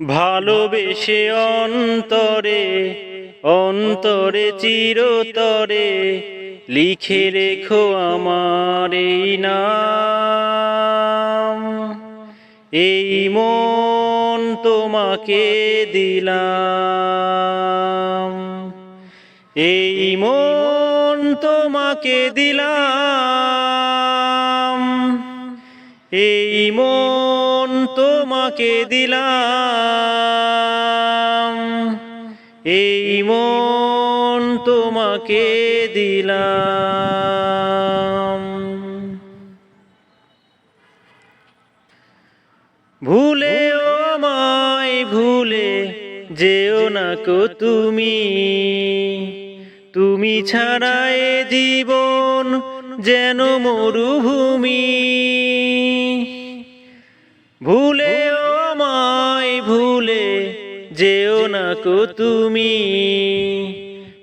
ভালোবেসে অন্তরে অন্তরে চিরতরে লিখে রেখো আমার এই নাম। এই মন তোমাকে দিলাম। এই মন তোমাকে দিলাম। এই মন তোমাকে দিলাম। এই মন তোমাকে দিলাম। ভুলে আমায় ভুলে যেও না কো তুমি। তুমি ছাড়ায় জীবন যেন মরুভূমি। ভুলে আমায় ভুলে যেও না কো তুমি।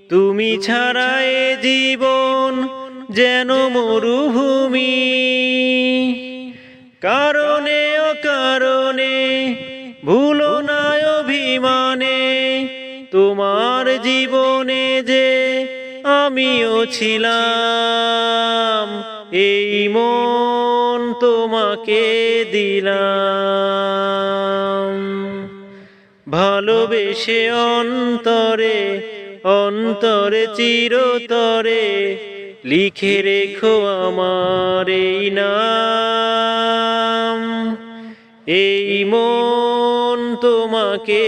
তুমি ছাড়ায় জীবন যেন মরুভূমি। কারণে ও কারণে ভুলো না অভিমানে তোমার জীবনে যে আমিও ছিলাম এই মন তোমাকে দিলাম। ভালোবেসে অন্তরে অন্তরে চিরতরে লিখে রেখো আমার এই নাম। এই মন তোমাকে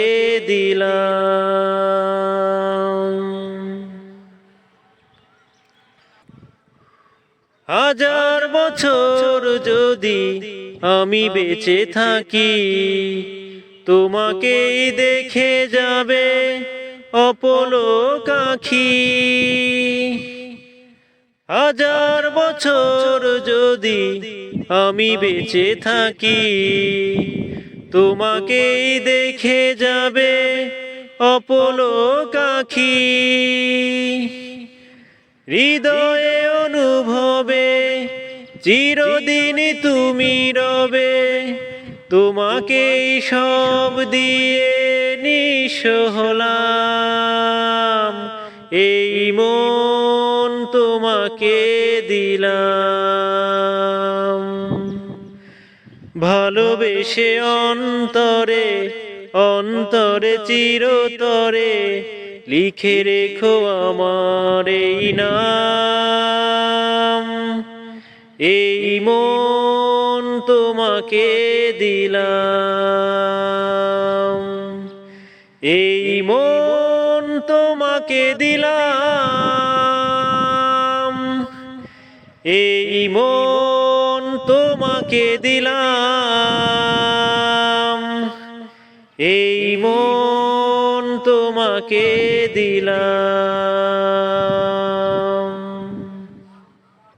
দিলাম। হাজার বছর যদি আমি বেঁচে থাকি তোমাকেই দেখে যাবে অপলো কাখি। হাজার বছর যদি আমি বেঁচে থাকি তোমাকেই দেখে যাবে অপলো কাখি। হৃদয়ে চিরদিন তুমি রবে, তোমাকেই সব দিয়ে নিঃস হলাম। এই মন তোমাকে দিলাম। ভালোবেসে অন্তরে অন্তরে চিরতরে লিখে রেখো আমার এই নাম। এই মন তোমাকে দিলাম। এই মন তোমাকে দিলাম। এই মন তোমাকে দিলাম। এই মন তোমাকে দিলাম।